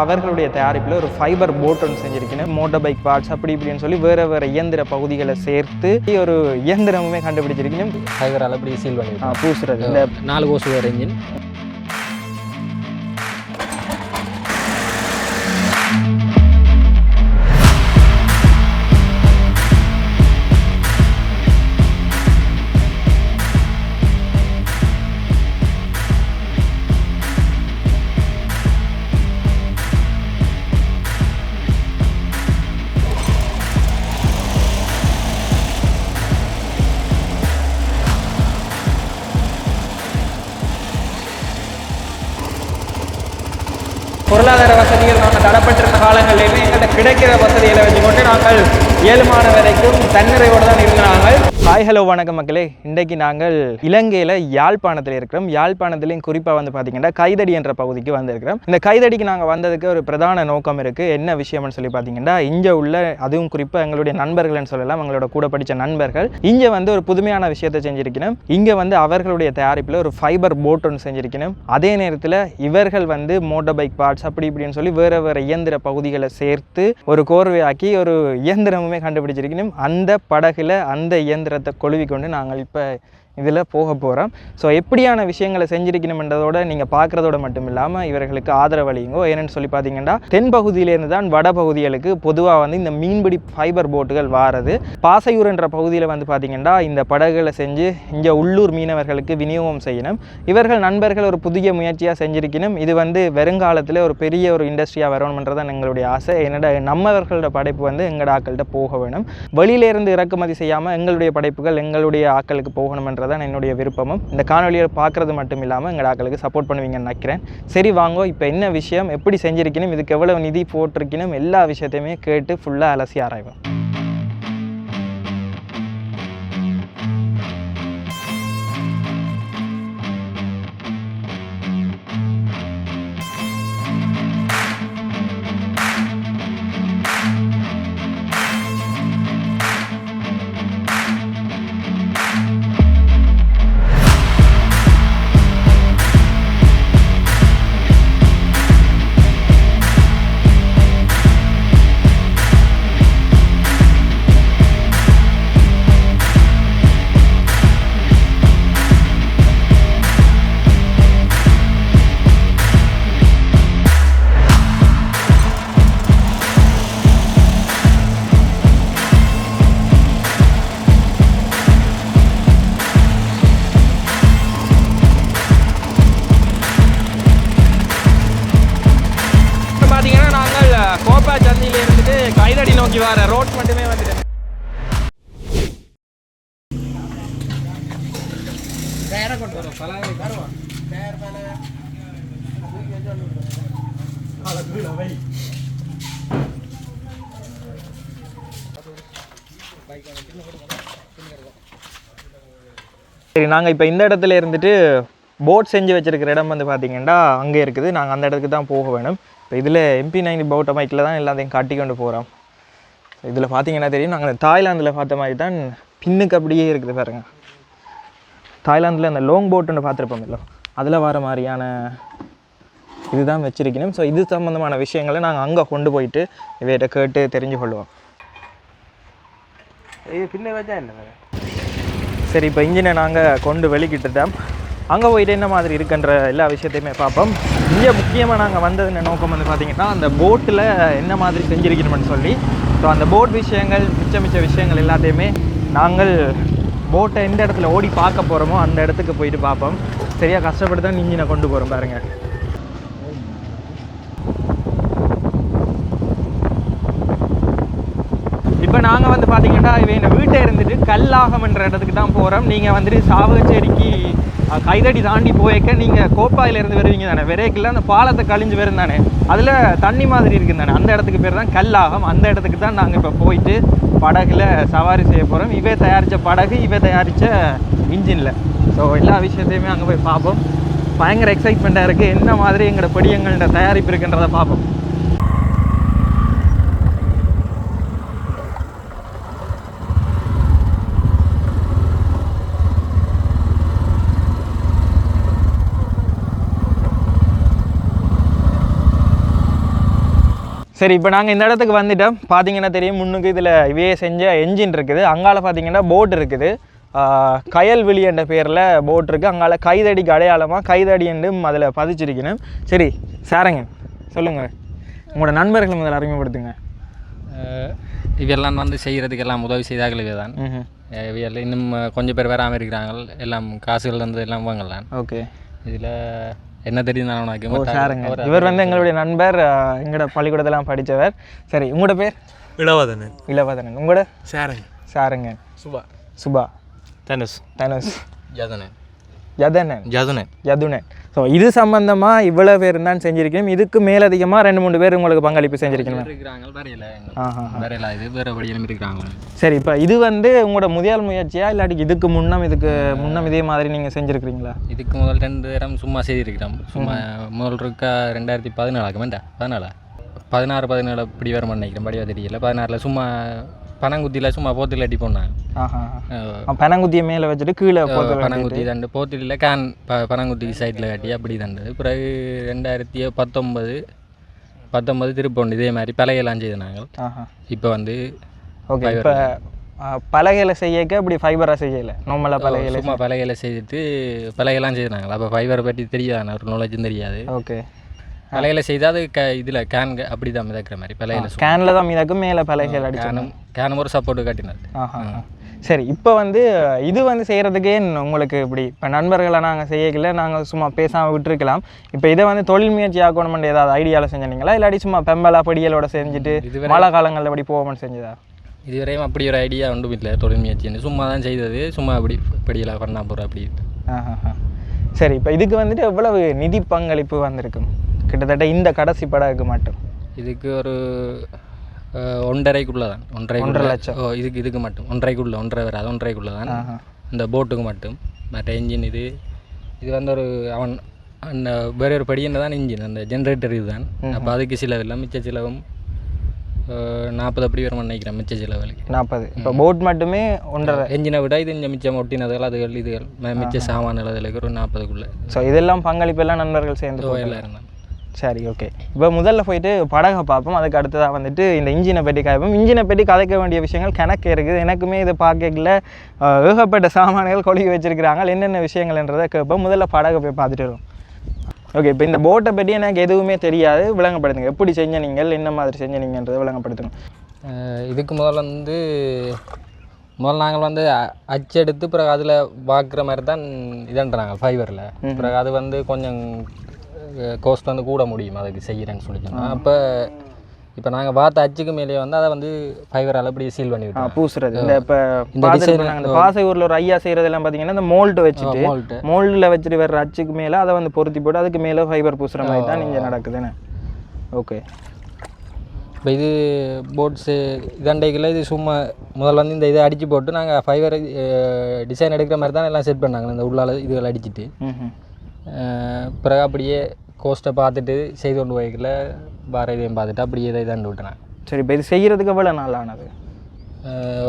அவர்களுடைய தயாரிப்பில் ஒரு ஃபைபர் போட் ஒன்று செஞ்சிருக்கணும் மோட்டார் பைக் பார்ட்ஸ் அப்படி இப்படின்னு சொல்லி வேறு வேறு இயந்திர பகுதிகளை சேர்த்து ஒரு இயந்திரமுமே கண்டுபிடிச்சிருக்கணும் ஃபைபரால் அப்படி சீல் பண்ணிருக்கோம். பூசுறது. இந்த நாலு கோசு வேறு இன்ஜின் தடப்பட்டிருந்த காலங்களிலுமே எங்கள்கிட்ட கிடைக்கிற வசதிகளை வச்சுக்கொண்டு நாங்கள் ஏழுமான வரைக்கும் தன்னிறைவோடு தான் இருந்தாங்க ஹாய் ஹலோ வணக்கம் மக்களே. இன்றைக்கு நாங்கள் இலங்கையில் யாழ்ப்பாணத்தில் இருக்கிறோம். யாழ்ப்பாணத்துலேயும் குறிப்பாக வந்து பார்த்தீங்கன்னா கைதடி என்ற பகுதிக்கு வந்திருக்கிறோம். இந்த கைதடிக்கு நாங்கள் வந்ததுக்கு ஒரு பிரதான நோக்கம் இருக்குது என்ன விஷயம்னு சொல்லி பார்த்தீங்கன்னா இங்கே உள்ள அதுவும் குறிப்பாக எங்களுடைய நண்பர்கள்னு சொல்லலாம் எங்களோட கூட படித்த நண்பர்கள் இங்கே வந்து ஒரு புதுமையான விஷயத்தை செஞ்சிருக்கணும். இங்கே வந்து அவர்களுடைய தயாரிப்பில் ஒரு ஃபைபர் போட் ஒன்று செஞ்சிருக்கணும். அதே நேரத்தில் இவர்கள் வந்து மோட்டார் பைக் பார்ட்ஸ் அப்படி இப்படின்னு சொல்லி வேறு வேறு இயந்திர பகுதிகளை சேர்த்து ஒரு கோர்வையாக்கி ஒரு இயந்திரமுமே கண்டுபிடிச்சிருக்கணும். அந்த படகுல அந்த இயந்திரத்தை கொழுவி கொண்டு நாங்கள் இப்போ இதில் போக போகிறோம். ஸோ எப்படியான விஷயங்களை செஞ்சிருக்கணும்ன்றதோட நீங்கள் பார்க்குறதோட மட்டும் இல்லாமல் இவர்களுக்கு ஆதரவளியுங்கோ ஏன்னு சொல்லி பார்த்தீங்கன்னா தென் பகுதியிலேருந்து தான் வட பகுதிகளுக்கு பொதுவாக வந்து இந்த மீன்பிடி ஃபைபர் போட்டுகள் வாரது. பாசையூர் என்ற பகுதியில் வந்து பார்த்தீங்கன்னா இந்த படகுகளை செஞ்சு இங்கே உள்ளூர் மீனவர்களுக்கு விநியோகம் செய்யணும். இவர்கள் நண்பர்கள் ஒரு புதிய முயற்சியாக செஞ்சிருக்கணும். இது வந்து வருங்காலத்தில் ஒரு பெரிய ஒரு இண்டஸ்ட்ரியாக வரணுன்றது தான் எங்களுடைய ஆசை. என்னோட நம்மவர்களோட படைப்பு வந்து எங்களோட ஆக்கள்கிட்ட போக வேணும். வெளியிலேருந்து இறக்குமதி செய்யாமல் எங்களுடைய படைப்புகள் எங்களுடைய ஆக்களுக்கு தான் என்னுடைய விருப்பமும். இந்த காணொலியை பார்க்குறது மட்டும் இல்லாமல் எங்கள் ஆக்களுக்கு சப்போர்ட் பண்ணுவீங்கன்னு நினைக்கிறேன். சரி வாங்கோ. இப்போ என்ன விஷயம்? எப்படி செஞ்சுருக்கணும்? இதுக்கு எவ்வளவு நிதி போட்டிருக்கணும்? எல்லா விஷயத்தையுமே கேட்டு ஃபுல்லாக அலசி ஆராய்வோம். சரி நாங்கள் இப்போ இந்த இடத்துல இருந்துட்டு போட் செஞ்சு வச்சுருக்கிற இடம் வந்து பார்த்தீங்கன்னா அங்கே இருக்குது. நாங்கள் அந்த இடத்துக்கு தான் போக வேணும். இப்போ இதில் எம்பி நைன் பவுட்ட மைக்கில் தான் எல்லாத்தையும் காட்டி கொண்டு போகிறோம் இதில் பார்த்தீங்கன்னா தெரியும். நாங்கள் தாய்லாந்தில் பார்த்த மாதிரி தான் பின்னுக்கு அப்படியே இருக்குது பாருங்கள் தாய்லாந்தில் அந்த லோங் போட்டுன்னு பார்த்துருப்போம் இல்லை அதில் வர மாதிரியான இதுதான் வச்சிருக்கணும். ஸோ இது சம்மந்தமான விஷயங்களை நாங்கள் அங்கே கொண்டு போயிட்டு இவையிட்ட கேட்டு தெரிஞ்சு கொள்வோம் பின்ன வச்சா என்ன சரி இப்போ இன்ஜினை நாங்கள் கொண்டு வெளிக்கிட்டுட்டோம். அங்கே போயிட்டு என்ன மாதிரி இருக்குன்ற எல்லா விஷயத்தையுமே பார்ப்போம். இங்கே முக்கியமாக நாங்கள் வந்தது நோக்கம் வந்து பார்த்திங்கன்னா அந்த போட்டில் என்ன மாதிரி செஞ்சிருக்கணும்னு சொல்லி. ஸோ அந்த போட் விஷயங்கள் மிச்ச மிச்ச விஷயங்கள் எல்லாத்தையுமே நாங்கள் போட்டை எந்த இடத்துல ஓடி பார்க்க போகிறோமோ அந்த இடத்துக்கு போயிட்டு பார்ப்போம். சரியாக கஷ்டப்பட்டு தான் இன்ஜினை கொண்டு போகிறோம் பாருங்கள் இப்போ நாங்கள் வந்து பார்த்தீங்கன்னா இவன் வீட்டை இருந்துட்டு கல்லாகம்ன்ற இடத்துக்கு தான் போகிறோம் நீங்கள் வந்துட்டு சாவகச்சேரிக்கு கைதடி தாண்டி போய்க்க நீங்கள் கோப்பாயிலேருந்து வருவீங்க தானே? விரைக்கில் அந்த பாலத்தை கழிஞ்சு வரும் தானே? அதில் தண்ணி மாதிரி இருக்குது தானே? அந்த இடத்துக்கு பேர் தான் கல்லாகம். அந்த இடத்துக்கு தான் நாங்கள் இப்போ போயிட்டு படகுல சவாரி செய்ய போகிறோம் இவே தயாரித்த படகு இவே தயாரித்த இன்ஜினில். ஸோ எல்லா விஷயத்தையுமே அங்கே போய் பார்ப்போம். பயங்கர எக்ஸைட்மெண்ட்டாக இருக்குது என்ன மாதிரி எங்களோட படியங்கள்ட தயாரிப்பு இருக்குன்றதை பார்ப்போம். சரி இப்போ நாங்கள் இந்த இடத்துக்கு வந்துட்டோம். பார்த்தீங்கன்னா தெரியும் முன்னுக்கு இதில் இவையே செஞ்ச என்ஜின் இருக்குது. அங்கால பார்த்தீங்கன்னா போட் இருக்குது. ஆஹ் கயல்விழி என்ற பேரில் போட் இருக்குது அங்கால கைதடிக்கு அடையாளமாக கைதடி என்றும் அதில் பதிச்சிருக்கணும். சரி சாரங்க சொல்லுங்கள் உங்களோட நண்பர்கள் முதல்ல அறிமுகப்படுத்துங்க. இவையெல்லாம் வந்து செய்கிறதுக்கு எல்லாம் உதவி செய்தார்கள் இவை தான் இவையெல்லாம் இன்னும் கொஞ்சம் பேர் வராமல் இருக்கிறாங்க. எல்லாம் காசுகள் வந்து எல்லாம் வாங்கலாம். ஓகே. இதில் என்ன தெரியும் நான் ஓ சாருங்க. இவர் வந்து எங்களுடைய நண்பர் எங்களோட பள்ளிக்கூடத்தெல்லாம் படித்தவர். சரி உங்களோட பேர்? இளவதனன். இளவதனன். உங்களோட? சாரங்க. சாருங்க. சுபா. சுபா. தனுஷ். தனுஷ். ஜதனன் யதனன். ஜதுனன் யதுனன். ஸோ இது சம்பந்தமாக இவ்வளோ பேர் தான் செஞ்சிருக்கணும். இதுக்கு மேலதிகமாக ரெண்டு மூணு பேர் உங்களுக்கு பங்களிப்பு செஞ்சிருக்கணும்? சரி இப்போ இது வந்து உங்களோட முதல் முயற்சியா? இல்லாட்டி இதுக்கு முன்னம் இதுக்கு முன்னம் இதே மாதிரி நீங்கள் செஞ்சுருக்கிறீங்களா? இதுக்கு முதல் ரெண்டு தரம் சும்மா செய்திருக்கிறோம். சும்மா முதல் இருக்கா ரெண்டாயிரத்தி பதினாலாக்கு வேண்டா பதினாலா? பதினாறு பதினேழு இப்படி வர நினைக்கிறேன். படிவா தெரியல. பதினாறில் சும்மா பனங்குத்தியில் சும்மா போத்தில் அடி ஆஹா. பனங்குத்தியை மேலே வச்சுட்டு கீழே பனங்குத்தி தண்டு போத்திலில் கேன் ப பனங்குத்தி சைடில் கட்டி அப்படி தண்டு. பிறகு ரெண்டாயிரத்தி பத்தொம்பது பத்தொம்பது திருப்பொண்டு இதே மாதிரி பழையெல்லாம் செய்து நாங்கள். இப்போ வந்து ஓகே இப்போ பலகையில் செய்யக்க இப்படி ஃபைபராக செய்யலை? நார்மலாக பலகையில் சும்மா பலகையில செய்துட்டு பலகையெல்லாம் செய்தாங்க அப்போ ஃபைபரை பற்றி தெரியாதானே ஒரு நாலேஜும் தெரியாது. ஓகே. பலகையில செய்தால் அது க இதில் கேன் அப்படி தான் மிதக்கிற மாதிரி பலகையில ஸ்கேனில் தான் மீதாக்கும் மேலே பலகைகள் அடிச்சு கேனும் ஒரு சப்போர்ட்டு காட்டினது. ஆஹா சரி இப்போ வந்து இது வந்து செய்கிறதுக்கே உங்களுக்கு இப்படி இப்போ நண்பர்களை நாங்கள் செய்யக்கல நாங்கள் சும்மா பேசாமல் விட்டுருக்கலாம். இப்போ இதை வந்து தொழில் முயற்சி ஆக்கணுமெண்ட் ஏதாவது ஐடியாவில் செஞ்சீங்களா இல்லாட்டி சும்மா பெம்பலா படியலோட செஞ்சுட்டு மழை காலங்களில் இப்படி போவோம்னு செஞ்சதா? இதுவரையும் அப்படி ஒரு ஐடியா ஒன்றும் இல்லை தொழில் முயற்சின்னு சும்மா தான் செய்தது சும்மா அப்படி படியெல்லாம் பண்ணா போகிறோம் அப்படி. சரி இப்போ இதுக்கு வந்துட்டு எவ்வளவு நிதி பங்களிப்பு வந்திருக்கும்? கிட்டத்தட்ட இந்த கடைசி படகுக்கு மட்டும். இதுக்கு ஒரு ஒன்றரைக்குள்ள தான் ஒன்றரை ஒன்றரை லட்சம். ஓ இதுக்கு இதுக்கு மட்டும். ஒன்றரைக்குள்ள ஒன்றரை வராது ஒன்றரைக்குள்ள தான். இந்த போட்டுக்கு மட்டும். மற்ற இன்ஜின் இது. இது வந்து ஒரு அவன் அந்த வேற ஒரு படியின் தான் இன்ஜின் அந்த ஜென்ரேட்டர் இதுதான். அப்போ அதுக்கு செலவு இல்லை மிச்ச செலவும் நாற்பது அப்படி வரும் நினைக்கிறேன் மிச்ச செலவுகளுக்கு நாற்பது. இப்போ போட் மட்டுமே ஒன்றரை. என்ஜினை விட இது இந்த மிச்சம் ஒட்டினதுகள் அதுகள் இதுகள் மிச்ச சாமான்கள் அதில் ஒரு நாற்பதுக்குள்ளே. ஸோ இதெல்லாம் பங்களிப்பு எல்லாம் நண்பர்கள் சேர்ந்து எல்லாம் இருந்தாங்க சரி ஓகே இப்போ முதல்ல போயிட்டு படகை பார்ப்போம். அதுக்கு அடுத்ததாக வந்துட்டு இந்த இன்ஜினை பற்றி கதைப்போம் இன்ஜினை பற்றி கதைக்க வேண்டிய விஷயங்கள் கணக்கு இருக்குது. எனக்குமே இதை பார்க்கல ஏகப்பட்ட சாமான்கள் கொழுகி வச்சிருக்கிறாங்க. என்னென்ன விஷயங்கள்ன்றதை கேட்போம். முதல்ல படகை போய் பார்த்துட்டு வருவோம். ஓகே இப்போ இந்த போட்டை பற்றி எனக்கு எதுவுமே தெரியாது. விளங்கப்படுத்துங்க. எப்படி செஞ்ச நீங்கள் என்ன மாதிரி செஞ்ச நீங்கன்றதை விளங்கப்படுத்துங்க. அஹ் இதுக்கு முதல்ல வந்து முதல்ல நாங்கள் வந்து அச்செடுத்து பிறகு அதில் பார்க்குற மாதிரி தான் இதன்றாங்க ஃபைபரில் பிறகு அது வந்து கொஞ்சம் கோஸ்ட் வந்து கூட முடியும் அதுக்கு செய்கிறேன்னு சொல்லி சொன்னால் அப்போ இப்போ நாங்கள் பார்த்த அச்சுக்கு மேலேயே வந்து அதை வந்து ஃபைபரால் அப்படியே சீல் பண்ணி விட்டோம் பூசுறது. இந்த இப்போ இந்த பாசை ஊரில் ஒரு ஐயா செய்கிறதெல்லாம் பார்த்தீங்கன்னா இந்த மோல்ட்டு வச்சுட்டு மோல்ட்டு மோல்டில் வச்சுட்டு வர்ற அச்சுக்கு மேலே அதை வந்து பொருத்தி போட்டு அதுக்கு மேலே ஃபைபர் பூசுகிற மாதிரி தான் இங்கே நடக்குதுன்னு. ஓகே. இப்போ இது போட்ஸு இதண்டைக்குள்ள இது சும்மா முதல்ல வந்து இந்த இதை அடித்து போட்டு நாங்கள் ஃபைபர் டிசைன் எடுக்கிற மாதிரி தான் எல்லாம் செட் பண்ணாங்க. இந்த உள்ளால இதுகள் அடிச்சிட்டு. பிறகு அப்படியே கோஸ்ட்டை பார்த்துட்டு செய்து கொண்டு போய்க்கல பார இதையும் பார்த்துட்டு அப்படியே இதை இதாண்டு விட்டேன் சரி இப்போ இது செய்கிறதுக்கு எவ்வளோ நாள் ஆனது?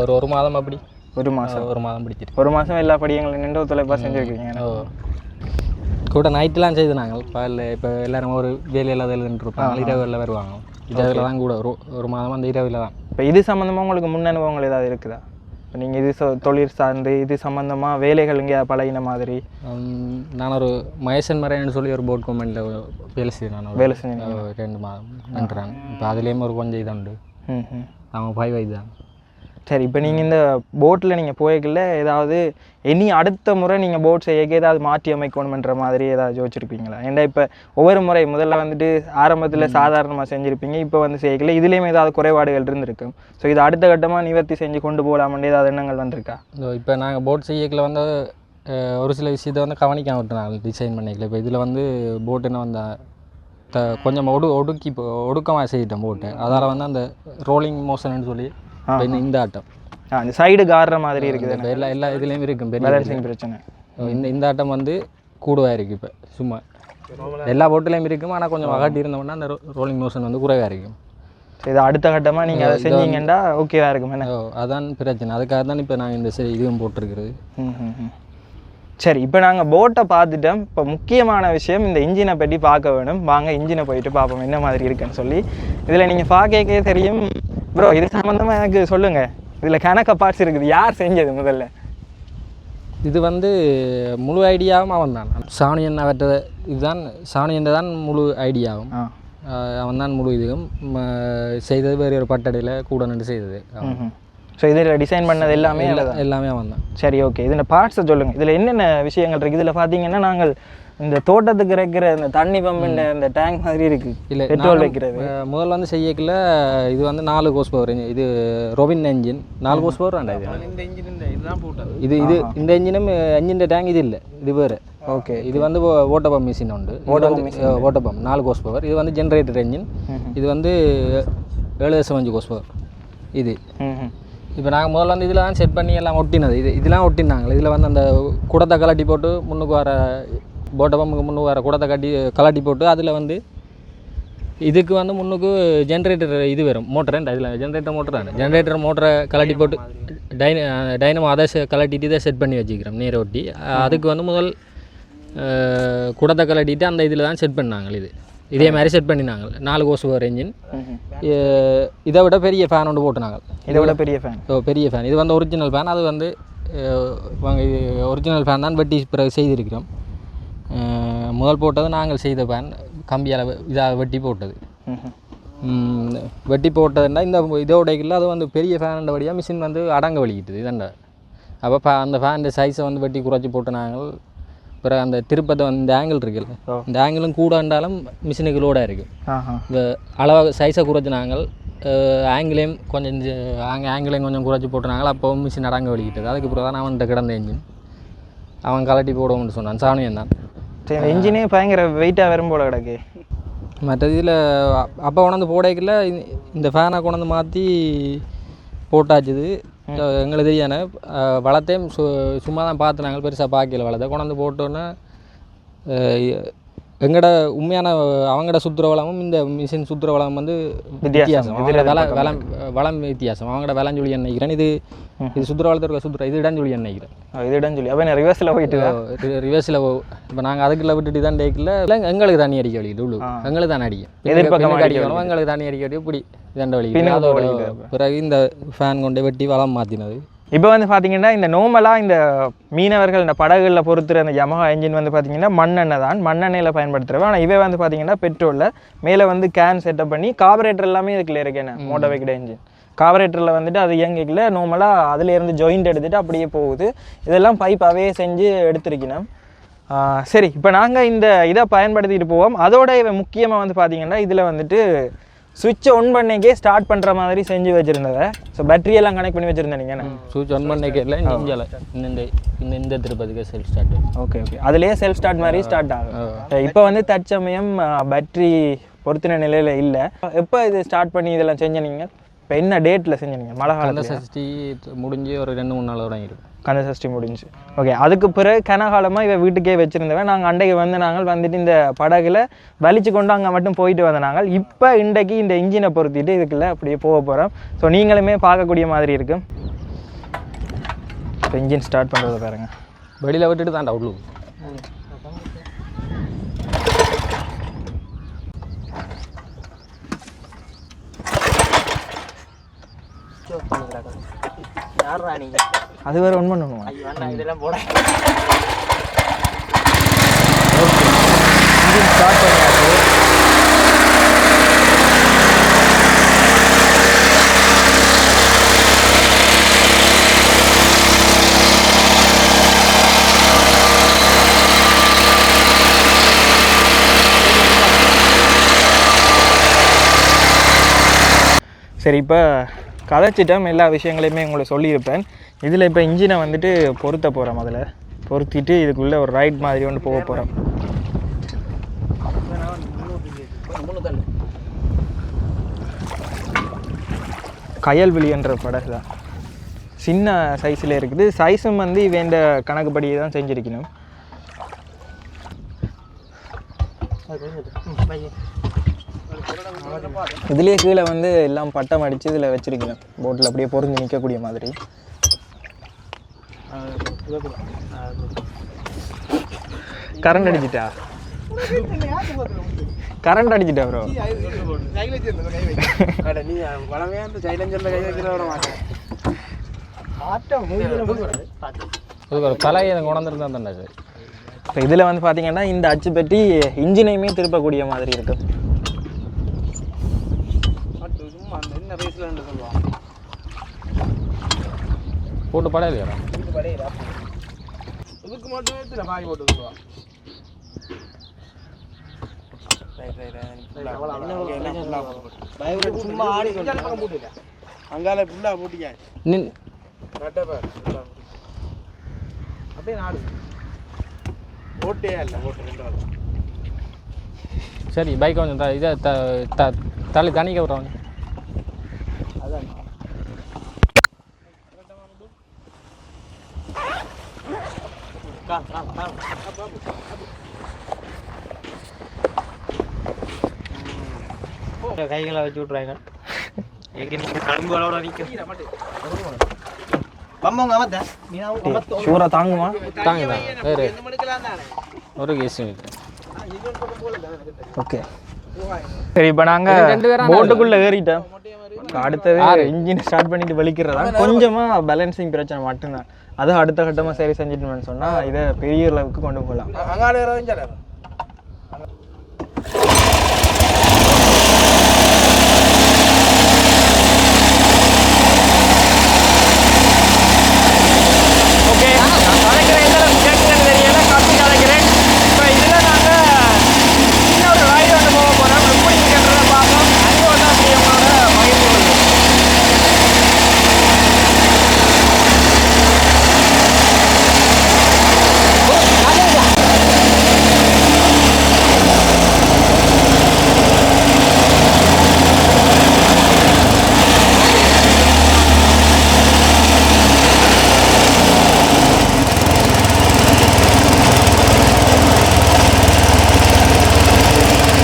ஒரு ஒரு மாதம் அப்படி. ஒரு மாதம். ஒரு மாதம் பிடிச்சிட்டு. ஒரு மாதம் எல்லா படியங்களும் நின்று தொலைப்பாக செஞ்சுருக்கீங்க. ஓ. கூட நைட்டெலாம் செய்து நாங்கள். பகலில் இப்போ எல்லாரும் ஒரு வேலையில் அதில் இருப்பாங்க. இரவில் வருவாங்க. இரவில் தான் கூட ஒரு ஒரு மாதம் அந்த இரவில் தான் இப்போ இது சம்மந்தமாக உங்களுக்கு முன் அனுபவங்கள் ஏதாவது இருக்குதா? நீங்கள் இது தொழில் சார்ந்து இது சம்மந்தமாக வேலைகள் இங்கே பழகின மாதிரி? நான் ஒரு மகேசன் மரையன்னு சொல்லி ஒரு போட் கம்பெனியில் வேலை செய்தேன் நான். வேலை ஒரு ரெண்டு மாதம் நின்றுறாங்க இப்போ அதுலேயும் ஒரு கொஞ்சம் இதாண்டு ம் ம் அவங்க ஃபைவ் வயது தான். சரி இப்போ நீங்கள் இந்த போட்டில் நீங்கள் போய்க்கல ஏதாவது இனி அடுத்த முறை நீங்கள் போட் செய்யக்க ஏதாவது மாற்றி அமைக்கணுமன்ற மாதிரி ஏதாவது யோசிச்சிருப்பீங்களா? ஏன்டா இப்போ ஒவ்வொரு முறை முதல்ல வந்துட்டு ஆரம்பத்தில் சாதாரணமாக செஞ்சுருப்பீங்க இப்போ வந்து செய்யக்கல இதுலேயும் ஏதாவது குறைபாடுகள் இருந்திருக்கும் ஸோ இது அடுத்த கட்டமாக நிவர்த்தி செஞ்சு கொண்டு போகலாமன்ற ஏதாவது எண்ணங்கள் வந்திருக்கா? இதோ இப்போ நாங்கள் போட் செய்யக்கில் வந்து ஒரு சில விஷயத்தை வந்து கவனிக்காம விட்டுனாங்க டிசைன் பண்ணிக்கல. இப்போ இதில் வந்து போட்டு என்ன வந்த த கொஞ்சம் ஒடு ஒடுக்கி ஒடுக்கமாக செய்துட்டேன் போட்டு அதால் வந்து அந்த ரோலிங் மோஷன்னு சொல்லி இந்த இந்த ஆட்டம். ஆ இந்த சைடு காடுற மாதிரி இருக்குது எல்லா எல்லா இதுலேயும் இருக்கும் பேலன்சிங் பிரச்சனை. இந்த இந்த ஆட்டம் வந்து கூடுவாக இருக்குது இப்போ சும்மா. எல்லா போட்டுலேயும் இருக்கும் ஆனால் கொஞ்சம் வகாட்டி இருந்தோம்னா அந்த ரோலிங் மோஷன் வந்து குறைவாக இருக்கும். இது அடுத்த கட்டமாக நீங்கள் அதை செஞ்சீங்கன்னா ஓகேவா இருக்கும் என்ன? அதான் பிரச்சனை. அதுக்காக தான் இப்போ நாங்கள் இந்த சரி இதுவும் போட்டிருக்கிறது. ம் ம் ம். சரி இப்போ நாங்கள் போட்டை பார்த்துட்டோம். இப்போ முக்கியமான விஷயம் இந்த இன்ஜினை பற்றி பார்க்க வேணும். வாங்க இன்ஜினை போயிட்டு பார்ப்போம் என்ன மாதிரி இருக்குன்னு சொல்லி. இதில் நீங்கள் பார்க்கவே தெரியும். ப்ரோ இது சம்மந்தமாக எனக்கு சொல்லுங்கள் இதில் கணக்க பார்ட்ஸ் இருக்குது. யார் செஞ்சது முதல்ல? இது வந்து முழு ஐடியாவும் அவன் தான். சாணியன் அவற்ற இதுதான் சாணியன் தான் முழு ஐடியாவும். அவன் தான் முழு இதுவும். செய்தது வேறு ஒரு பட்டடையில் கூட நின்று செய்தது. ஸோ இதில் டிசைன் பண்ணது எல்லாமே எல்லா- எல்லாமே அவன் தான். சரி ஓகே இதில் பார்ட்ஸை சொல்லுங்கள் இதில் என்னென்ன விஷயங்கள் இருக்குது இதில் பார்த்தீங்கன்னா நாங்கள் இந்த தோட்டத்துக்கு இறக்குற இந்த தண்ணி பம்புன்ற இந்த டேங்க் மாதிரி இருக்குது இல்லை பெட்ரோல் வைக்கிறது. முதல்ல வந்து செய்யக்குள்ள இது வந்து நாலு கோஸ் பவர் இது ரொபின் என்ஜின் நாலு கோஸ் பவர் வேண்டாம் இது. இந்த இன்ஜின் இதுதான் போட்டது. இது இது இந்த என்ஜினும் என்ஜின் டேங்க் இது இல்லை இது வேறு. ஓகே இது வந்து ஓட்டபம் மிஷின் உண்டு. ஓட்டபம் நாலு கோஸ் பவர் இது வந்து ஜென்ரேட்டர் என்ஜின் இது வந்து ஏழு தசம் அஞ்சு கோஸ் பவர் இது. இப்போ நாங்கள் முதல்ல வந்து இதில் தான் செட் பண்ணி எல்லாம் ஒட்டினது. இது இதெல்லாம் ஒட்டினாங்க இதில் வந்து அந்த குடத்தை கலட்டி போட்டு முன்னுக்கு வர போட்ட பம்புக்கு முன்னுக்கு வர குடத்தை கட்டி கலட்டி போட்டு அதில் வந்து இதுக்கு வந்து முன்னுக்கு ஜென்ரேட்டர் இது வரும் மோட்டர் இதில்? ஜென்ரேட்டர் மோட்டர் தான். ஜென்ரேட்டர் மோட்டரை கலட்டி போட்டு டைன டைனமோ அதை செ- கலட்டிட்டு இதை செட் பண்ணி வச்சுக்கிறோம் நீரை ஒட்டி. அதுக்கு வந்து முதல் குடத்தை கலட்டிட்டு அந்த இதில் தான் செட் பண்ணாங்க இது. இதே மாதிரி செட் பண்ணினாங்க. நாலு கோஸ் ஒரு என்ஜின் இதை விட பெரிய ஃபேன் ஒன்று போட்டுனாங்க. இதை விட பெரிய ஃபேன் ஓ பெரிய ஃபேன் இது வந்து ஒரிஜினல் ஃபேன் அது வந்து அஹ், வாங்க இது ஒரிஜினல் ஃபேன் தான் வெட்டி பிறகு செய்திருக்கிறோம். முதல் போட்டது நாங்கள் செய்த ஃபேன் கம்பியால் இதாக வெட்டி போட்டது. வெட்டி போட்டதுன்னா இந்த இதோடைக்குள்ள அது வந்து பெரிய ஃபேன் வழியாக மிஷின் வந்து அடங்க வலிக்கிட்டுது இதாண்ட. அப்போ ஃபே அந்த ஃபேன் சைஸை வந்து வெட்டி குறைச்சி போட்டு நாங்கள் பிறகு அந்த திருப்பத்தை வந்து இந்த ஆங்கிள் இருக்குல்ல. இந்த ஆங்கிளும் கூட இருந்தாலும் மிஷினுக்கு லோடாக இருக்குது இந்த அளவு சைஸை குறைச்சி நாங்கள் ஆங்கிளையும் கொஞ்சம் ஆங்க ஆங்கிளையும் கொஞ்சம் குறைச்சி போட்டுனாங்க அப்போ மிஷின் அடங்க வலிக்கிட்டது. அதுக்கு பிறகு தான் அவன்கிட்ட கிடந்த என்ஜின் அவன் கலட்டி போடுவோம்னு சொன்னான். சாணியன் தான் சரி இன்ஜினே பயங்கர வெயிட்டாக வரும் போல கிடக்கு. மற்றது இதில் அப்போ கொண்டாந்து போடைக்குள்ள இந்த- ஃபேனை கொண்டாந்து மாற்றி போட்டாச்சுது. எங்களுக்கு தெரியாத அஹ் வளத்தையும் சு சும்மா தான் பார்த்து நாங்கள் பெருசாக பார்க்கல வளத்தை. கொண்டாந்து போட்டோன்னே எங்கட உண்மையான அவங்கட சுற்றுற வளமும் இந்த மிஷின் சுற்றுற வளம் வந்து வித்தியாசம். அவங்களோட வள வளம் வளம் வித்தியாசம். அவங்களோட வளஞ்சொலி நினைக்கிறேன்? இது இது சுற்றுற வளத்தில் இருக்க சுற்றுற இது இடஞ்சொலி நினைக்கிறேன்? இதுடன் சொல்லி அப்போ ரிவர்ஸில் போயிட்டு ரிவர்ஸில் இப்போ நாங்கள் அதுக்குள்ள விட்டுட்டு தான் டேக்கில் இல்லை எங்களுக்கு தண்ணி அடிக்க வலிக்குது உள்ளு எங்களுக்கு தான் அடிக்கும். அடிக்க அடிக்கணும். எங்களுக்கு தண்ணி அடிக்க வலி இப்படி. இதண்ட வலிக்குது பிறகு இந்த ஃபேன் கொண்டு வெட்டி வளம் மாற்றினது இப்போ வந்து பார்த்தீங்கன்னா இந்த நோமலாக இந்த மீனவர்கள் இந்த படகுகளில் பொறுத்துற அந்த யமஹா என்ஜின் வந்து பார்த்தீங்கன்னா மண்ணெண்ணெய் தான் மண்ணெண்ணெயில் பயன்படுத்துகிறவன் ஆனால் இவை வந்து பார்த்தீங்கன்னா பெட்ரோலில் மேலே வந்து கேன் செட்டப் பண்ணி கார்பரேட்டர் எல்லாமே இதுக்குள்ள இருக்கேன் மோட்டர் வைக்கிற என்ஜின் கார்பரேட்டரில் வந்துட்டு அது இயங்கிக்கல. நார்மலாக அதுல இருந்து ஜாயிண்ட் எடுத்துட்டு அப்படியே போகுது. இதெல்லாம் பைப்பாகவே செஞ்சு எடுத்திருக்கணும். சரி இப்போ நாங்கள் இந்த இதை பயன்படுத்திட்டு போவோம். அதோட இவன் முக்கியமாக வந்து பார்த்தீங்கன்னா இதில் வந்துட்டு சுவிட்சை ஒன் பண்ணிக்கே ஸ்டார்ட் பண்ணுற மாதிரி செஞ்சு வச்சுருந்ததை. ஸோ பேட்டரியெல்லாம் கனெக்ட் பண்ணி வச்சுருந்தேன் நீங்கள் சூச் ஒன் பண்ண கேட்கல நெஞ்சால இந்த இந்த இந்த திருப்பதிக்கு செல்ஃப் ஸ்டார்ட் ஓகே ஓகே அதுலேயே செல்ஃப் ஸ்டார்ட் மாதிரி ஸ்டார்ட் ஆகும் இப்போ வந்து தற்சமயம் பேட்டரி பொருத்தின நிலையில் இல்லை. எப்போ இது ஸ்டார்ட் பண்ணி இதெல்லாம் செஞ்ச நீங்கள் இப்போ என்ன டேட்டில் செஞ்ச நீங்கள் மழை காலத்தில். முடிஞ்சு ஒரு ரெண்டு மூணு நாள் தொடங்கிடும் கந்த சஷ்டி முடிஞ்சு. ஓகே அதுக்கு பிறகு கனகாலமாக இவ வீட்டுக்கே வச்சுருந்தவன். நாங்கள் அண்டைக்கு வந்து நாங்கள் வந்துட்டு இந்த படகுல வலிச்சு கொண்டு அங்கே மட்டும் போயிட்டு வந்த நாங்கள். இப்போ இன்றைக்கு இந்த இன்ஜினை பொருத்திட்டு இதுக்குள்ள அப்படியே போக போகிறோம் ஸோ நீங்களுமே பார்க்கக்கூடிய மாதிரி இருக்கும் இப்போ இன்ஜின் ஸ்டார்ட் பண்ணுறத பாருங்க. வெளியில் விட்டுட்டு அது வேறு ஒன் பண்ணணுமா? இன்ஜின் ஸ்டார்ட் பண்ணியாச்சு சரி இப்போ கதைச்சிட்டோம் எல்லா விஷயங்களையுமே உங்களுக்கு சொல்லியிருப்பேன். இதில் இப்போ இன்ஜினை வந்துட்டு பொருத்த போகிறோம் அதில். பொருத்திட்டு இதுக்குள்ளே ஒரு ரைட் மாதிரி ஒன்று போக போகிறோம். கயல்விழி என்ற படகு தான். சின்ன சைஸில் இருக்குது. சைஸும் வந்து வேண்ட கணக்குப்படி தான் செஞ்சுருக்கணும். இதுலேயே கீழே வந்து எல்லாம் பட்டம் அடித்து இதில் வச்சிருக்கணும் போட்டில் அப்படியே பொருந்தி நிற்கக்கூடிய மாதிரி. கரண்ட் அடிச்சிட்டா? கரண்ட் அடிச்சிட்டா ப்ரோ கொண்டிருந்தா தானே சார் இப்போ இதில் வந்து பார்த்தீங்கன்னா இந்த அச்சு பெட்டி இன்ஜினையுமே திருப்பக்கூடிய மாதிரி இருக்கும் சும்மா ரேஸ்ல சொல்லுவான் போட்டு படையிலையா? இதுக்கு படையிடா இதுக்கு மட்டும் இதுல பாய் போட்டு சொல்லுவான் அங்கால ஃபுல்லா போட்டியா அப்படியே நாடு. ஓட்டே இல்ல ஓட்டு ரெண்டு வாரம் சரி பைக் கொஞ்சம் இதை தள்ளி தண்ணிக்க விட்றவங்க கைகளை வச்சு விட்றாங்க சூறா தாங்குமா தாங்க தான் வேறு எந்த மணிக்கெல்லாம் தானே ஒரு கேஸ் ஓகே சரி இப்போ நாங்கள் போட்டுக்குள்ளே ஏறிட்டோம் அடுத்தது இன்ஜின் ஸ்டார்ட் பண்ணிட்டு வலிக்கிறதா? கொஞ்சமாக பேலன்சிங் பிரச்சனை மட்டும்தான். அதை அடுத்த கட்டமாக சரி செஞ்சுட்டோம்னு சொன்னால் இதை பெரிய அளவுக்கு கொண்டு போகலாம் அங்கால இருபஞ்சல ஓகே நான் கலைக்கிறேன் எந்த அளவுக்கு கேட்குதுன்னு தெரியல கப்பி கலைக்கிறேன் இப்போ இதில் நாங்கள் இன்னொரு ராய்டு ஒன்று போக போகிறோம் எப்படி இருக்கின்றத பார்ப்போம் அனுபவம் தான் பிரியமான மகிழ்ச்சி கொள்ளும்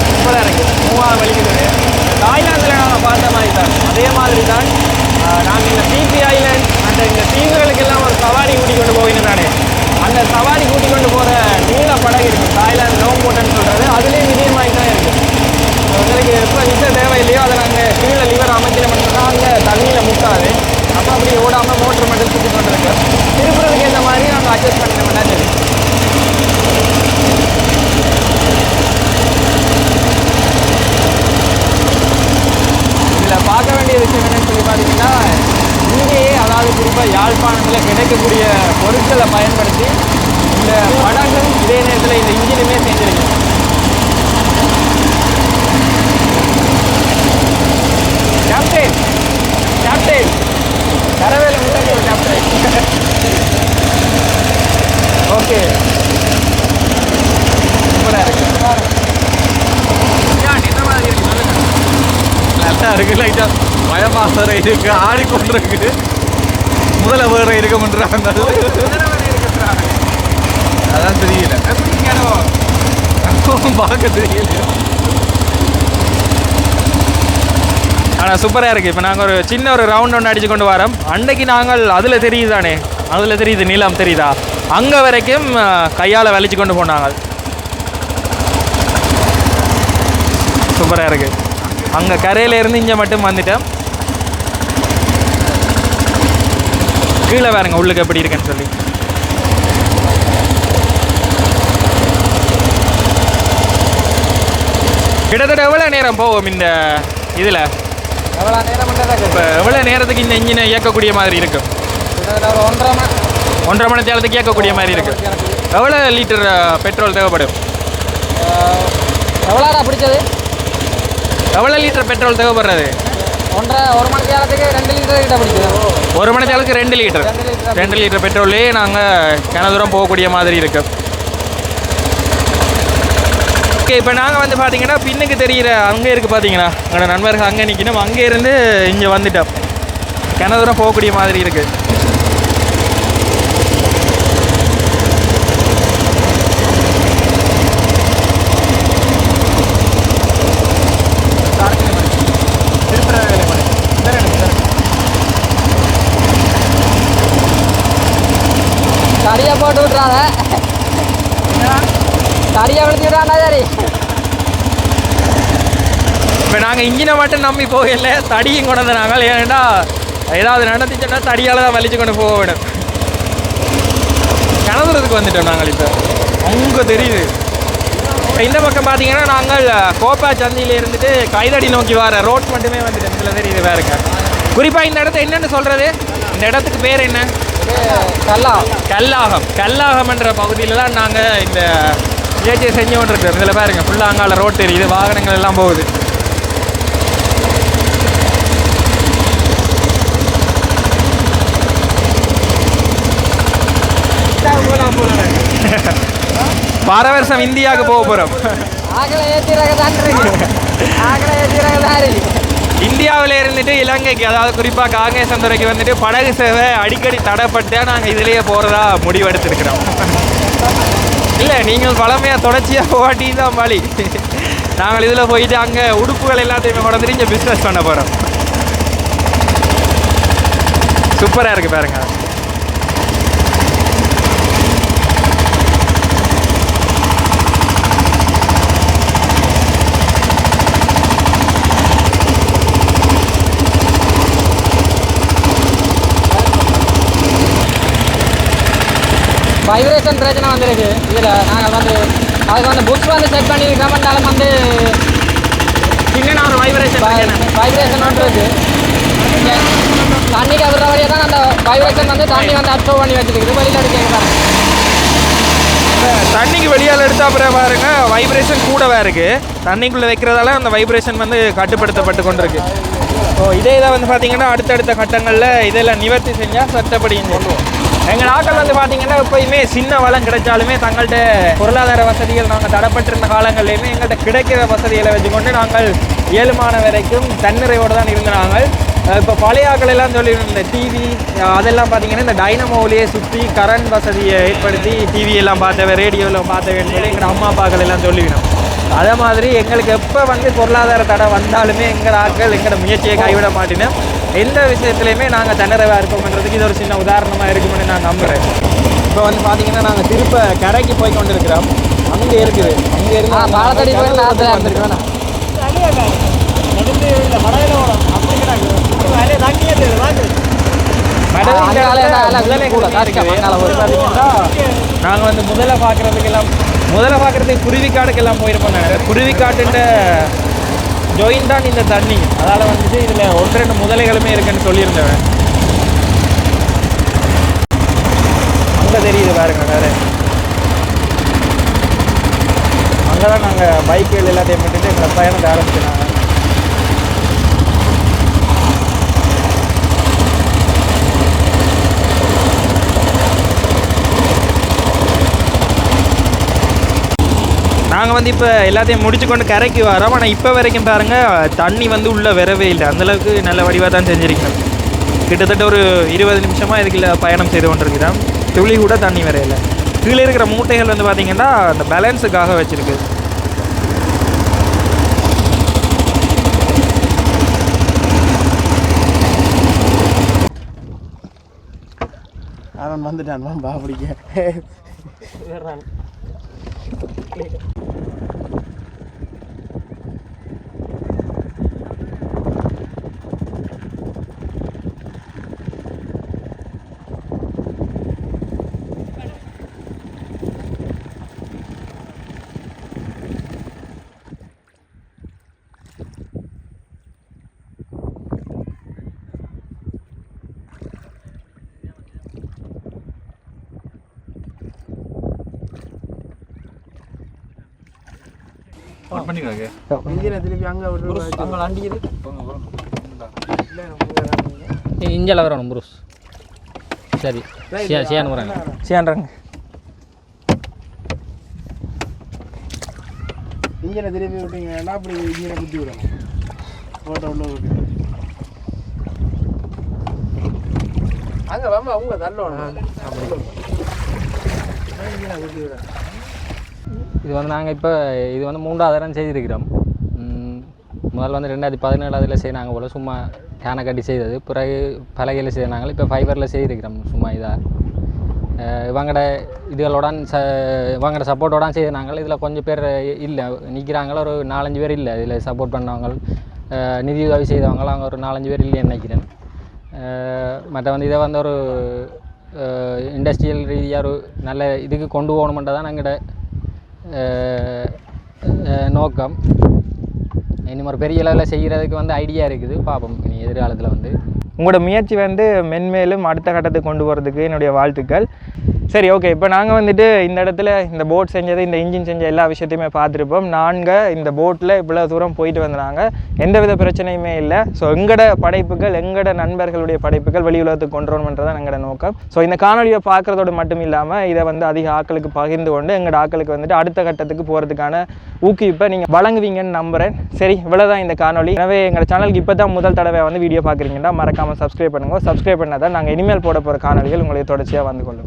சூப்பராக இருக்குது மூவாக வலிக்குது தாய்லாந்தில் நாங்கள் பார்த்த மாதிரி தான் அதே மாதிரி தான் நாங்கள் இந்த பிபி ஐலண்ட் அந்த இந்த தீவுகளுக்கெல்லாம் ஒரு சவாரி கூட்டி கொண்டு போகிறோம் தானே அந்த சவாரி கூட்டி கொண்டு போகிற நீல படகு இருக்குது தாய்லாந்து லோங் போட்டுன்னு சொல்கிறது அதுலேயும் இதே மாதிரி தான் இருக்குது உங்களுக்கு எப்போ நிற்க தேவையில்லையோ அதை நாங்கள் கீழே லிவர் அமைக்கிற மட்டும்தான் அங்கே தண்ணியில் முக்காது அப்போ அப்படி ஓடாமல் மோட்டர் மட்டும் சுற்றி கொண்டு இருக்கோம் திருப்புறதுக்கு ஏற்ற மாதிரி நாங்கள் அட்ஜஸ்ட் பண்ணிட்டோம்னா சரி பெரிய விஷயம் என்னன்னு சொல்லி பார்த்தீங்கன்னா இங்கேயே அதாவது குறிப்பாக யாழ்ப்பாணத்தில் கிடைக்கக்கூடிய பொருட்களை பயன்படுத்தி இந்த படகும் இதே நேரத்தில் இந்த இன்ஜினுமே செஞ்சிருக்கு கேப்டன் கேப்டன் கரவேல முன்னாடி ஒரு கேப்டன் ஓகே சூப்பராக இருக்கு. மாதிரி இருக்கு? கரெக்டாக இருக்குது லைட்டாக பயமாக வேற இருக்கு. ஆடிக்கொண்டிருக்கு. முதல்ல வேற இருக்க பண்றாங்க அதான் தெரியல. பார்க்க தெரியல. ஆனால் சூப்பராக இருக்குது இப்போ நாங்கள் ஒரு சின்ன ஒரு ரவுண்ட் ஒன்று அடித்து கொண்டு வரோம். அன்னைக்கு நாங்கள் அதில் தெரியுதானே? அதில் தெரியுது நீளம் தெரியுதா? அங்கே வரைக்கும் கையால் வலிச்சு கொண்டு போனாங்க. சூப்பராக இருக்குது அங்கே கரையில இருந்து இங்கே மட்டும் வந்துட்டோம் கீழே பாருங்க உள்ளுக்கு எப்படி இருக்குன்னு சொல்லி. கிட்டத்தட்ட எவ்வளோ நேரம் போவோம் இந்த இதில்? எவ்வளோ நேரம் இப்போ எவ்வளோ நேரத்துக்கு இந்த இன்ஜினை இயக்கக்கூடிய மாதிரி இருக்கும் ஒன்றரை மணி ஒன்றரை மணி நேரத்துக்கு இயக்கக்கூடிய மாதிரி இருக்கு. எவ்வளோ லிட்டர் பெட்ரோல் தேவைப்படும்? எவ்வளோடா பிடிச்சது? எவ்வளோ லிட்டர் பெட்ரோல் தேவைப்படுறது? ஒன்றரை ஒரு மணி நேரத்துக்கு ரெண்டு லிட்டர் கிட்ட பிடிச்சது ஒரு மணி நேரத்துக்கு ரெண்டு லிட்டர் ரெண்டு லிட்டர் பெட்ரோல்லே நாங்கள் கன தூரம் போகக்கூடிய மாதிரி இருக்கு. ஓகே இப்போ நாங்கள் வந்து பார்த்தீங்கன்னா பின்னுக்கு தெரிகிற அங்கே இருக்குது பார்த்தீங்கன்னா எங்களோட நண்பர்கள் அங்கே நிற்கணும் அங்கே இருந்து இங்கே வந்துட்டோம். கன தூரம் போகக்கூடிய மாதிரி இருக்குது சரியாக போட்டு விட்றாத தடியை விழுத்திட்டாண்டா சரி இப்போ நாங்கள் இன்ஜினை மட்டும் நம்பி போகல தடியும் கொண்டு வந்து நாங்கள் ஏன்னா ஏதாவது நடந்துச்சுன்னா தடியால் தான் வலிச்சு கொண்டு போக வேணும் கிணதுறதுக்கு வந்துட்டோம் நாங்கள் இப்போ. அங்கே தெரியுது. இப்போ இந்த பக்கம் பார்த்தீங்கன்னா நாங்கள் கோப்பா சந்தியில் இருந்துட்டு கைதடி நோக்கி வர ரோட் மட்டுமே வந்துட்டு இதில் தெரியுது வேறுங்க குறிப்பாக இந்த இடத்த என்னென்னு சொல்கிறது இந்த இடத்துக்கு பேர் என்ன? கல்லா கல்லாகம். கல்லாகம்ன்ற பகுதியில் தான் நாங்கள் இந்த முயற்சியை செஞ்சு கொண்டிருக்கிறோம். இதில் பாருங்க ஃபுல்லாக அங்கால ரோட் தெரியுது. வாகனங்கள் எல்லாம் போகுது. வார வருஷம் இந்தியாவுக்கு போக போகிறோம் ஆகலை ஏற்றிறாங்க தான் இருக்கு ஆகலை ஏற்றிறாங்க தான் இருக்கு இந்தியாவில் இருந்துட்டு இலங்கைக்கு அதாவது குறிப்பாக காங்கேசந்துறைக்கு வந்துட்டு படகு சேவை அடிக்கடி தடைப்பட்டு நாங்கள் இதிலேயே போகிறதா முடிவெடுத்திருக்கிறோம். இல்லை நீங்கள் பழமையாக தொடர்ச்சியாக போகாட்டி தான் வழி நாங்கள் இதில் போயிட்டு அங்கே உடுப்புகள் எல்லாத்தையுமே கொண்டு இங்கே பிஸ்னஸ் பண்ண போகிறோம் சூப்பராக இருக்குது பாருங்க. வைப்ரேஷன் பிரச்சனை வந்திருக்கு. இதில் நாங்கள் வந்து அதுக்கு வந்து புக்ஸ் வந்து செக் பண்ணியிருக்கோம்னாலும் வந்து சின்ன ஒரு வைப்ரேஷன் வைப்ரேஷன் ஒன்று இருக்கு தண்ணிக்கு வரையே தான் அந்த வைப்ரேஷன் வந்து தண்ணி வந்து அப்சர்வ் பண்ணி வச்சிருக்குது. வெளியில் எடுக்க தண்ணிக்கு வெளியால் எடுத்தா அப்புறம் பாருங்க வைப்ரேஷன் கூடவே இருக்கு. தண்ணிக்குள்ளே வைக்கிறதால அந்த வைப்ரேஷன் வந்து கட்டுப்படுத்தப்பட்டு கொண்டிருக்கு. ஸோ இதே இதை வந்து பார்த்தீங்கன்னா அடுத்தடுத்த கட்டங்களில் இதெல்லாம் நிவர்த்தி செஞ்சால் சட்டப்படி சொல்லுவோம் எங்கள் நாட்கள் வந்து பார்த்தீங்கன்னா எப்பயுமே சின்ன வளம் கிடைச்சாலுமே தங்கள்கிட்ட பொருளாதார வசதிகள் நாங்கள் தடப்பட்டிருந்த காலங்கள்லையுமே எங்கள்கிட்ட கிடைக்கிற வசதிகளை வச்சுக்கொண்டு நாங்கள் இயலுமான வரைக்கும் தன்னிறைவோடு தான் இருந்தாங்க இப்போ பழைய ஆக்களெல்லாம் சொல்லியிருந்த இந்த டிவி அதெல்லாம் பார்த்தீங்கன்னா இந்த டைனமோவிலேயே சுற்றி கரண்ட் வசதியை ஏற்படுத்தி டிவியெல்லாம் பார்த்தவன் ரேடியோவில் பார்த்தவன் சொல்லி எங்கள் அம்மா அப்பாக்கள் எல்லாம் சொல்லிவிடும். அதே மாதிரி எங்களுக்கு எப்போ வந்து பொருளாதார தடை வந்தாலுமே எங்கள் ஆட்கள் எங்களோட முயற்சியை கைவிட மாட்டினோம் எந்த விஷயத்துலையுமே நாங்கள் தன்னிறைவாக இருக்கோம்ன்றதுக்கு இது ஒரு சின்ன உதாரணமாக இருக்கும்னு நான் நம்புகிறேன் இப்போ வந்து பார்த்தீங்கன்னா நாங்கள் திருப்ப கரைக்கு போய் கொண்டு இருக்கிறோம் அங்கே இருக்குது. அங்கே இருந்து பாலத்தடி போய் நேரத்தில் இருந்திருக்கு வேணாம் நாங்கள் வந்து முதல்ல பார்க்குறதுக்கெல்லாம் முதல்ல பார்க்குறதுக்கு குருவிக்காடுக்கெல்லாம் போயிருப்போம் நாங்கள் குருவிக்காட்டுன்ற ஜொயின் தான் இந்த தண்ணி. அதால் வந்துட்டு இதில் ஒன்று ரெண்டு முதலைகளுமே இருக்குன்னு சொல்லியிருந்தேன் அங்கே தெரியுது பாருங்க வேறு. அங்கே தான் நாங்கள் பைக்குகள் எல்லாத்தையும் விட்டுட்டு எங்களை பயணத்தை ஆரம்பிச்சினாங்க நாங்கள் வந்து இப்போ எல்லாத்தையும் முடிச்சு கொண்டு கரைக்கு வரோம். ஆனால் இப்போ வரைக்கும் பாருங்கள் தண்ணி வந்து உள்ளே வரவே இல்லை. அந்தளவுக்கு நல்ல வடிவாக தான் செஞ்சுருக்கோம். கிட்டத்தட்ட ஒரு இருபது நிமிஷமாக இதுக்குள்ள பயணம் செய்து கொண்டிருக்கிறோம். துளி கூட தண்ணி வரையில கீழே இருக்கிற மூட்டைகள் வந்து பார்த்திங்கன்னா அந்த பேலன்ஸுக்காக வச்சுருக்கு. அவன் வந்துட்டான் வா பிடிக்க. இஞ்சில் வரணும் புருஷ் சரி. சியா சியான்னு வராங்க சேன்றாங்க இன்ஜினை திருப்பி விட்டீங்கன்னா அப்படி இன்ஜினை குத்தி விடணும். ஓட்ட உள்ள விட்டு அங்கே வாமா அவங்க தள்ளணும் இன்ஜினை குத்தி விடணும். இது வந்து நாங்கள் இப்போ இது வந்து மூன்றாவது தரம் செய்திருக்கிறோம். முதல் முதல்ல வந்து ரெண்டாயிரத்தி பதினேழாவதில் செய்யினாங்க போல் சும்மா கேனை கட்டி செய்தது. பிறகு பலகையில் செய்யினாங்க இப்போ ஃபைபரில் செய்திருக்கிறோம் சும்மா இதாக இவங்கட இதுகளுடன் ச இவங்கட சப்போர்ட்டோட செய்தாங்க இதில் கொஞ்சம் பேர் இல்லை. நிற்கிறாங்கள ஒரு நாலஞ்சு பேர் இல்லை. இதில் சப்போர்ட் பண்ணவங்க நிதியுதவி நிதி உதவி செய்தவங்க அவங்க ஒரு நாலஞ்சு பேர் இல்லைன்னு நினைக்கிறேன். மற்ற வந்து இதை வந்து ஒரு இண்டஸ்ட்ரியல் ரீதியாக ஒரு நல்ல இதுக்கு கொண்டு போகணுமென்றது தான் எங்களோட நோக்கம். இந்த மாதிரி பெரிய லெவலில் செய்கிறதுக்கு வந்து ஐடியா இருக்குது. பார்ப்போம். இனி எதிர்காலத்தில் வந்து உங்களோட முயற்சி வந்து மென்மேலும் அடுத்த கட்டத்துக்கு கொண்டு போகிறதுக்கு என்னுடைய வாழ்த்துக்கள். சரி ஓகே இப்போ நாங்கள் வந்துட்டு இந்த இடத்துல இந்த போட் செஞ்சது இந்த இன்ஜின் செஞ்ச எல்லா விஷயத்தையுமே பார்த்துருப்போம். நாங்கள் இந்த போட்டில் இவ்வளோ தூரம் போயிட்டு வந்தாங்க எந்தவித பிரச்சனையுமே இல்லை. ஸோ எங்களோட படைப்புகள் எங்களோட நண்பர்களுடைய படைப்புகள் வெளி உலகத்துக்கு கொண்டு வரணுன்றதான் எங்களோட நோக்கம். ஸோ இந்த காணொலியை பார்க்குறதோடு மட்டும் இல்லாமல் இதை வந்து அதிக ஆக்களுக்கு பகிர்ந்து கொண்டு எங்களோட ஆட்களுக்கு வந்துட்டு அடுத்த கட்டத்துக்கு போகிறதுக்கான ஊக்குவிப்பை நீங்கள் வழங்குவீங்கன்னு நம்புகிறேன் சரி இவ்வளோதான் இந்த காணொலி. எனவே எங்கள் சேனலுக்கு இப்போ தான் முதல் தடவை வந்து வீடியோ பார்க்குறீங்கன்னா மறக்காம மறக்காமல் சப்ஸ்கிரைப் பண்ணுங்கள் சப்ஸ்கிரைப் பண்ணால் தான் நாங்கள் இனிமேல் போட போகிற காணொலிகள் உங்களுக்கு தொடர்ச்சியாக வந்து கொள்ளும்.